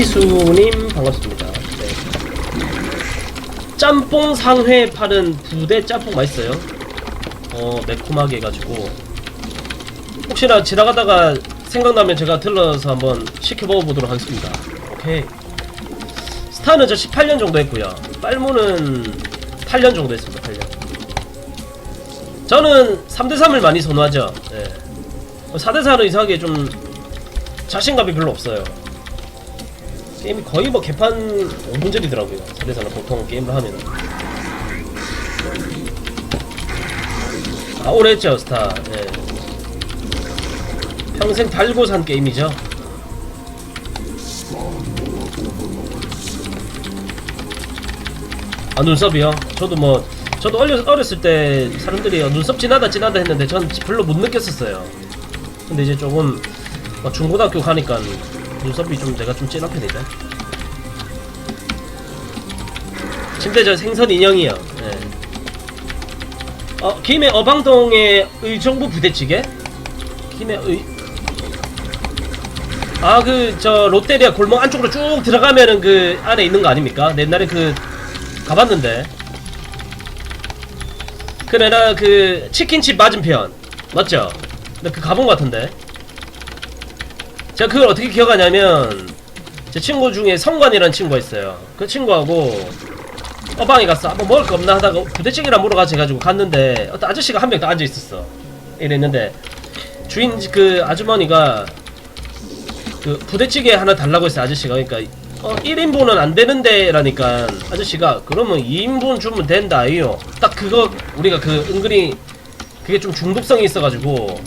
이수님 반갑습니다. 네. 짬뽕 상회 파는 부대 짬뽕 맛있어요. 어 매콤하게 해가지고 혹시나 지나가다가 생각나면 제가 들러서 한번 시켜 먹어보도록 하겠습니다. 오케이. 스타는 저 18년 정도 했고요. 빨무는 8년 정도 했습니다. 8년. 저는 3대3을 많이 선호하죠. 예. 4대4는 이상하게 좀 자신감이 별로 없어요. 게임이 거의 뭐 개판 5분절이더라고요. 4대4는 보통 게임을 하면. 아, 오래 했죠, 스타. 예. 평생 달고 산 게임이죠. 아 눈썹이요? 저도 뭐 저도 어렸, 어렸을 때 사람들이 눈썹 진하다 진하다 했는데 전 별로 못 느꼈었어요 근데 이제 조금 막 중고등학교 가니까 눈썹이 좀 내가 좀 진한 편이죠 침대 저 생선 인형이요 예. 어 김해 어방동의 의정부 부대찌개? 김해 의 아 그 저 롯데리아 골목 안쪽으로 쭉 들어가면은 그 안에 있는 거 아닙니까? 옛날에 그 가봤는데 그 내가 그 치킨집 맞은편 맞죠? 근데 그 가본 것 같은데 제가 그걸 어떻게 기억하냐면 제 친구 중에 성관이라는 친구가 있어요. 그 친구하고 어방에 갔어 한번 먹을 거 없나? 하다가 부대찌개랑 물어가지고 해가지고 갔는데 어떤 아저씨가 한명더 앉아 있었어. 이랬는데 주인 그 아주머니가 그 부대찌개 하나 달라고 했어요 아저씨가. 그러니까 어 1인분은 안 되는데 라니까 아저씨가 그러면 2인분 주면 된다 이요. 딱 그거 우리가 그 은근히 그게 좀 중독성이 있어가지고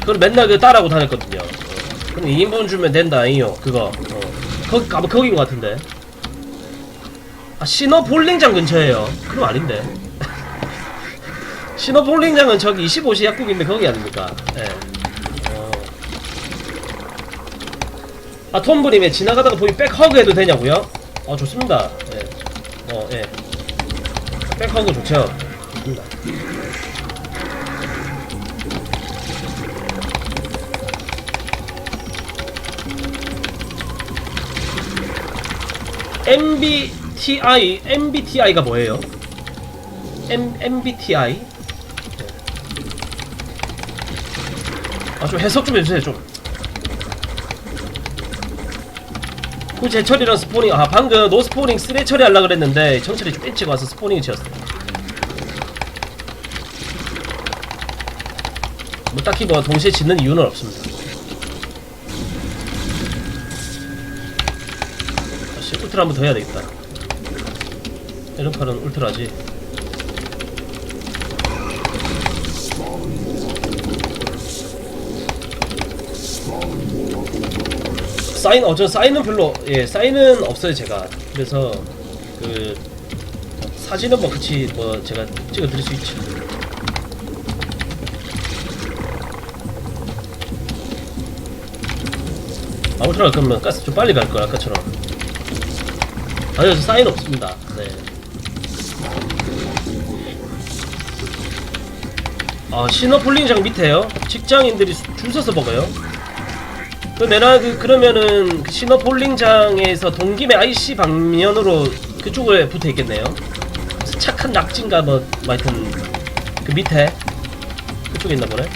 그걸 맨날 그 따라하고 다녔거든요 어. 그럼 2인분 주면 된다 이요 그거 어. 거기 아마 거긴 것 같은데 아 신호 볼링장 근처에요 그럼 아닌데 신호 볼링장은 저기 25시 약국인데 거기 아닙니까 예. 어. 아 톰브님의 지나가다가 보이 백허그 해도 되냐고요? 어 좋습니다. 예. 어 예. 백허그 좋죠. MBTI MBTI가 뭐예요? M MBTI 아 좀 해석 좀 해주세요 좀. 그 제철이랑 스포닝 아 방금 노 스포닝 쓰레 처리하려 그랬는데 정철이 좀 일찍 와서 스포닝을 지었어 뭐 딱히 뭐 동시에 짓는 이유는 없습니다 아씨 울트라 한번 더 해야 되겠다. 이런 팔은 울트라지. 사인 어저 사인은 별로 예 사인은 없어요 제가. 그래서 그 사진은 뭐 그치 뭐 제가 찍어드릴 수 있지. 아무튼 그러면 가스 좀 빨리 갈걸 아까처럼 아니요 저 사인 없습니다 네. 아 신호폴링장 밑에요 직장인들이 수- 줄 서서 먹어요 그 내가 그 그러면은 그 신호 볼링장에서 동김의 IC 방면으로 그쪽에 붙어 있겠네요. 착한 낙지인가 뭐, 뭐 하여튼 그 밑에 그쪽에 있나 보네. 어,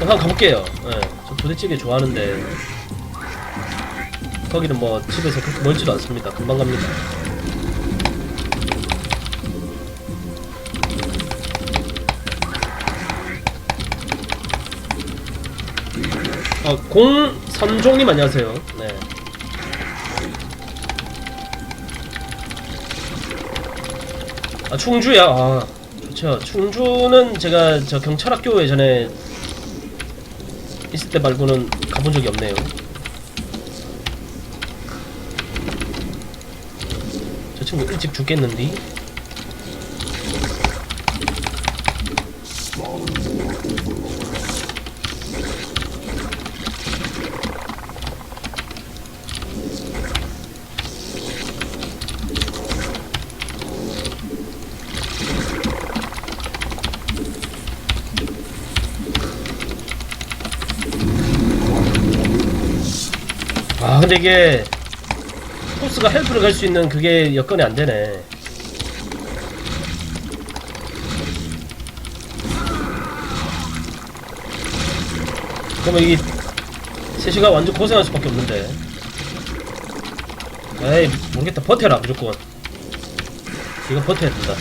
한번 가볼게요. 예, 저 부대찌개 좋아하는데 거기는 뭐 집에서 그렇게 멀지도 않습니다. 금방 갑니다. 어, 공선종님 안녕하세요. 네. 아 충주야. 아 좋죠. 충주는 제가 저 경찰학교 예전에 있을 때 말고는 가본 적이 없네요. 친구 일찍 죽겠는디? 아 근데 이게 토스가 헬프를 갈 수 있는 그게 여건이 안 되네. 그러면 이 3시가 완전 고생할 수밖에 없는데. 에이 모르겠다 버텨라 무조건. 이거 버텨야 된다.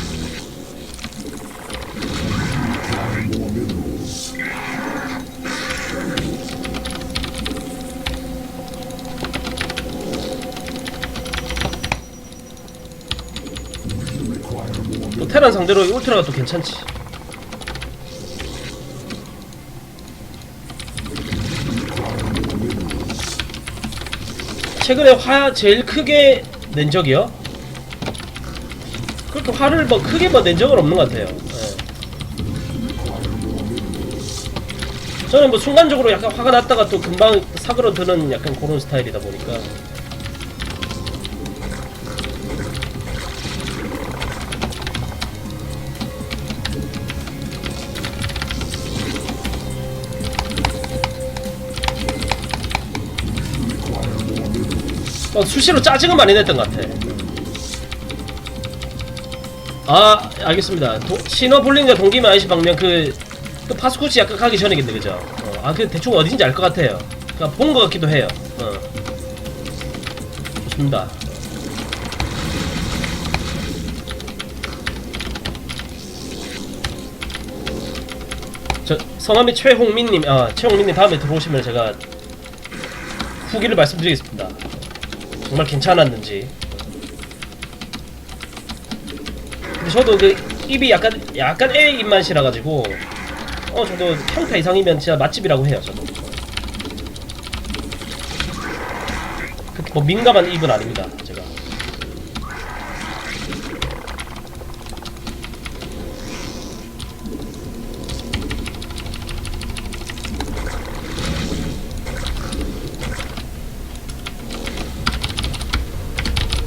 테란 상대로 이 울트라가 또 괜찮지. 최근에 화 제일 크게 낸 적이요? 그렇게 화를 뭐 크게 뭐 낸 적은 없는 것 같아요. 예. 저는 뭐 순간적으로 약간 화가 났다가 또 금방 사그러드는 약간 그런 스타일이다 보니까. 어, 수시로 짜증은 많이 냈던 것 같아. 아, 알겠습니다. 도, 신호 볼링과 동기만 아이시 방면 그, 그 파스코치 약간 가기 전이겠네, 그죠? 어, 아, 그 대충 어딘지 알 것 같아요. 그니까 본 것 같기도 해요. 어. 좋습니다. 저 성함이 최홍민님, 아 최홍민님 다음에 들어오시면 제가 후기를 말씀드리겠습니다. 정말 괜찮았는지. 근데 저도 그 입이 약간 약간 애 입맛이라 가지고 어 저도 평타 이상이면 진짜 맛집이라고 해요 저도. 그렇게 뭐 민감한 입은 아닙니다 제가.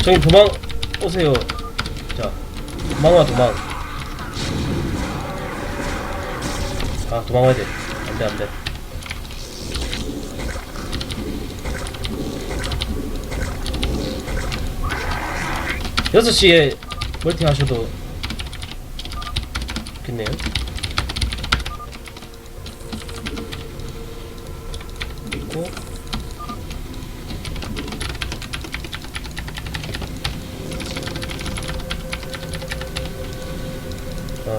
저기 도망 오세요. 자, 도망와 도망. 아 도망와야 돼. 안돼 안돼. 여섯 시에 멀티 하셔도 좋겠네요. 있고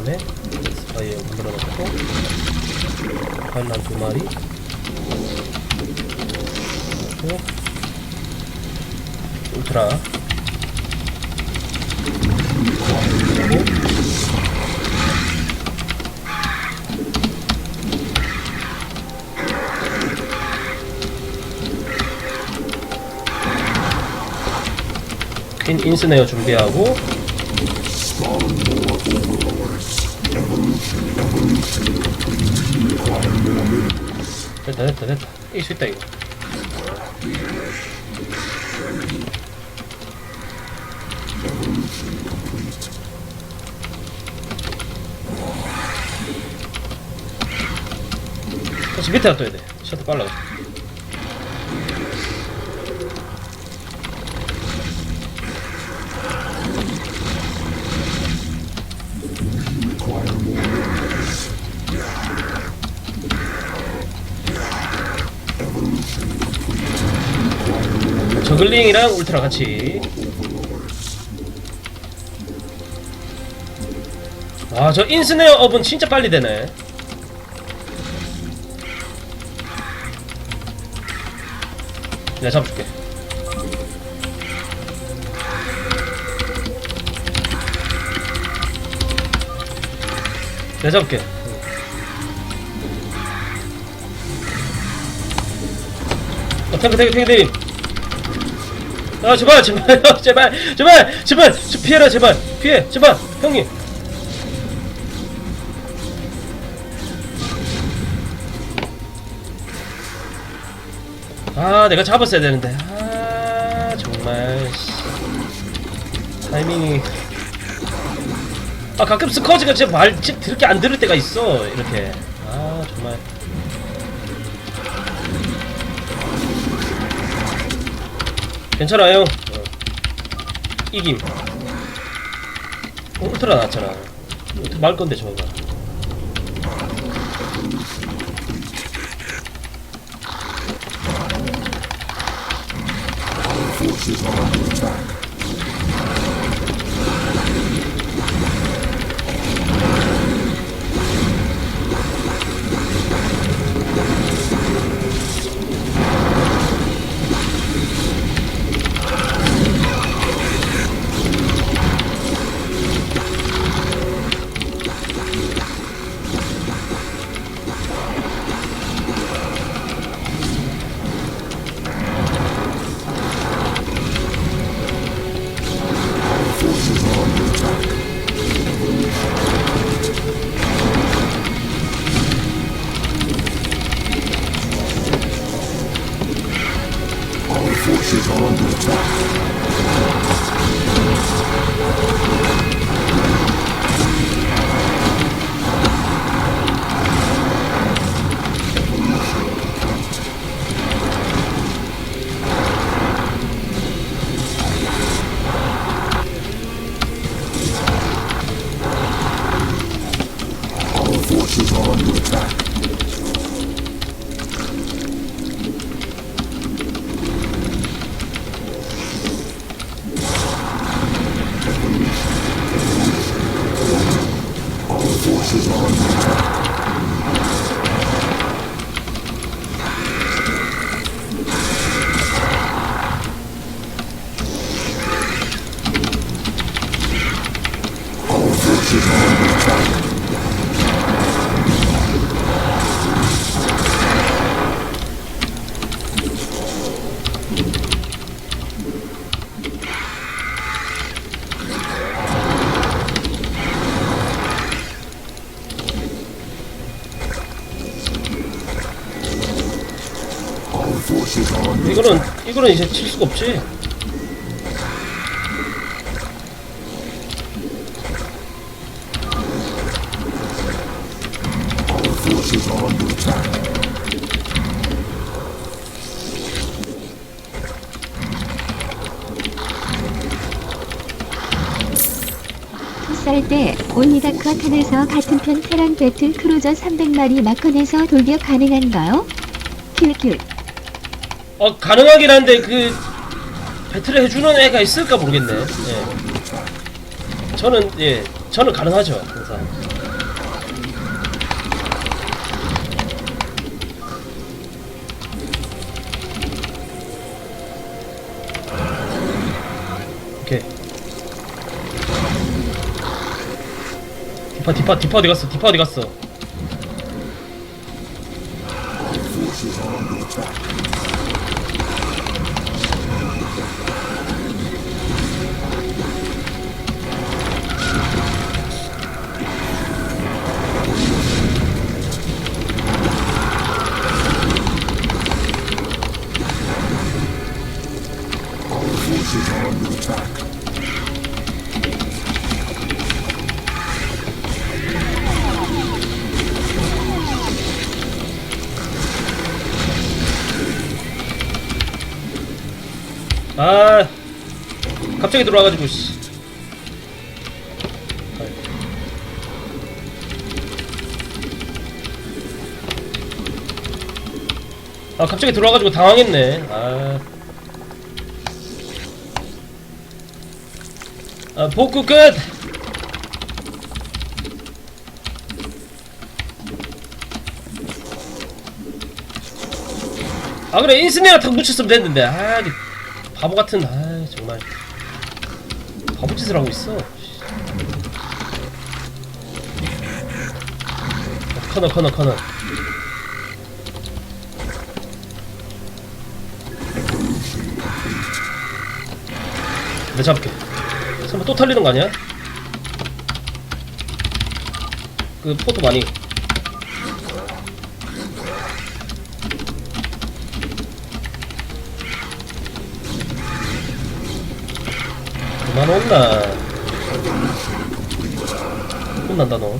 다음에 스파이어 만들어 놓고 반란 두 마리. 그리고 울트라. 그리고 퀸 인스네어 준비하고 됐다 됐다 됐다. 이길 수 있다 이거. 다시 밑에 놔둬야 돼. 셔터 빨라 저글링이랑 울트라 같이. 아 저 인스네어 업은 진짜 빨리 되네. 내가 잡아줄게. 내가 잡을게. 어, 탱크 탱크 탱크 탱크 아 제발 제발 제발 제발 제발 저 피해라 제발. 피해 제발 형님. 아 내가 잡았어야 되는데. 아 정말 씨. 타이밍이. 아 가끔 스커지가 진짜 말 진짜 들게 안 들을 때가 있어 이렇게. 아 정말 괜찮아요. 어. 이김. 어, 울트라 나왔잖아. 어떻게 말 건데 저거가. 이거는 이거는 이제 칠 수가 없지. 풋살 때 올리다크 탄에서 같은 편 테란 배틀 크루저 300마리 마컨에서 돌격 가능한가요? 큐큐 어 가능하긴 한데 그 배틀을 해주는 애가 있을까 모르겠네. 예. 저는 예 저는 가능하죠 항상. 오케이. 디파 디파 디파 어디 갔어? 디파 어디 갔어? 갑자기 들어와가지고 씨. 아 갑자기 들어와가지고 당황했네. 아, 아 복구 끝! 아 그래 인스네라 탁 묻혔으면 됐는데. 아 이게 바보 같은 아 정말 바보 짓을 하고 있어. 어, 커너 커너 커너. 내 잡게. 설마 또 털리는 거 아니야? 그 포토 많이. 그만 혼나. 혼난다 너.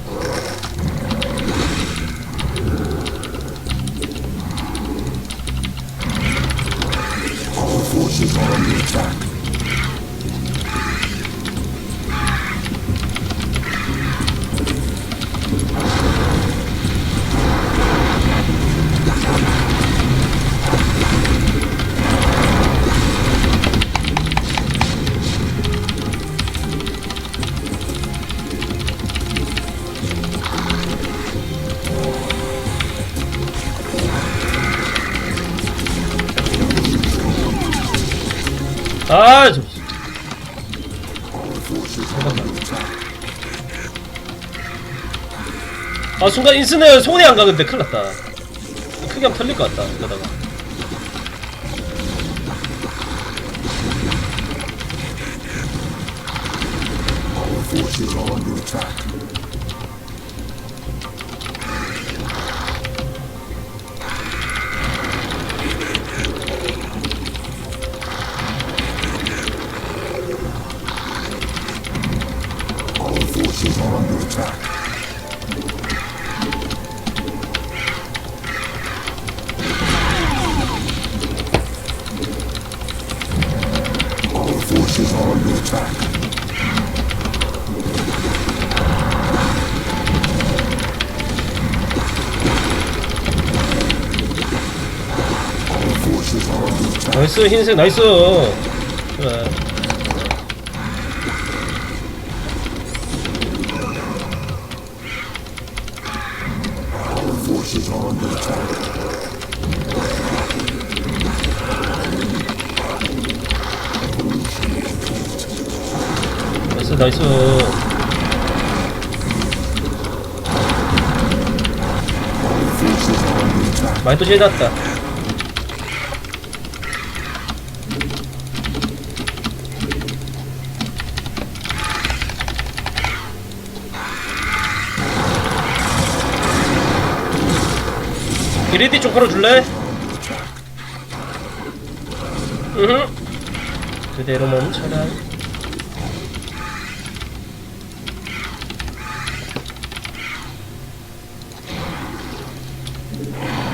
아, 좀. 잠깐만. 아, 순간 인스네어 손이 안 가는데 큰일 났다. 크게 하면 털릴 것 같다, 이러다가. 나이스, 흰색, 나이스. 나이스, 나이스. 많이 또 지났다. 이리디 좀 걸어줄래? 으흠. 그대로 멈춰라.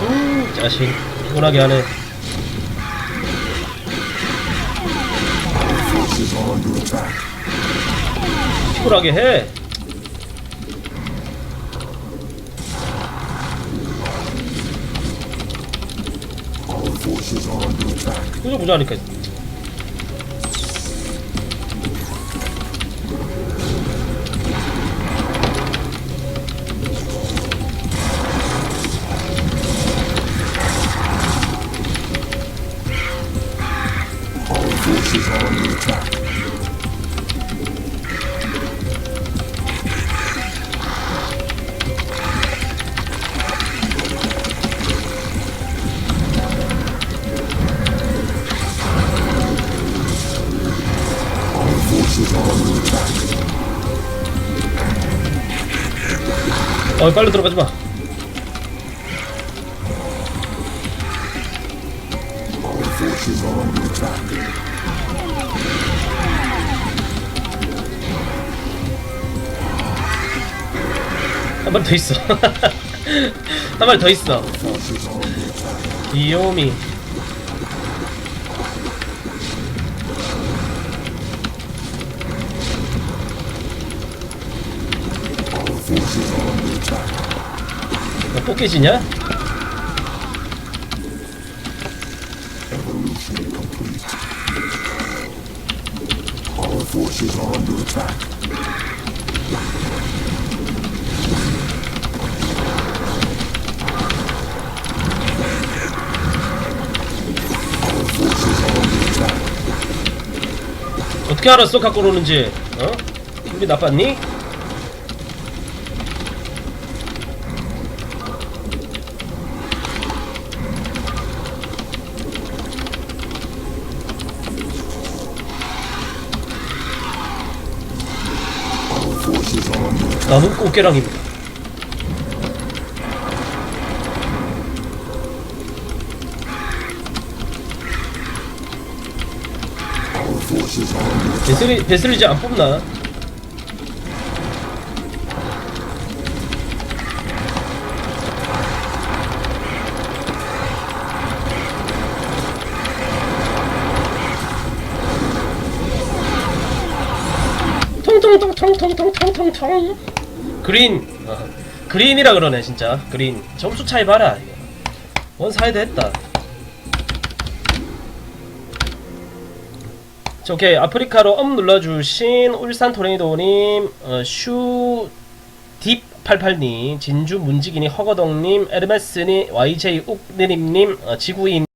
음, 자식. 피곤하게 하네. 피곤하게 해. 보자니까. 어, 빨리 들어가지 마. 한 마리 더 있어. 한 마리 더 있어. 귀요미. 너 뽑기지냐? 어떻게 알았어 갖고 오는지? 어? 우리 나빴니? 나는 꽃게랑입니다. 베슬리, 베슬리 이제 안 뽑나? 통통통통통통통통 그린 어, 그린이라 그러네 진짜. 그린. 점수 차이 봐라 이거. 원사이드 했다. 자, 오케이. 아프리카로 업 눌러주신 울산 토레이도님 어, 슈 딥88님 진주 문지기님 허거동님 에르메스님 YJ 욱느림님 어, 지구인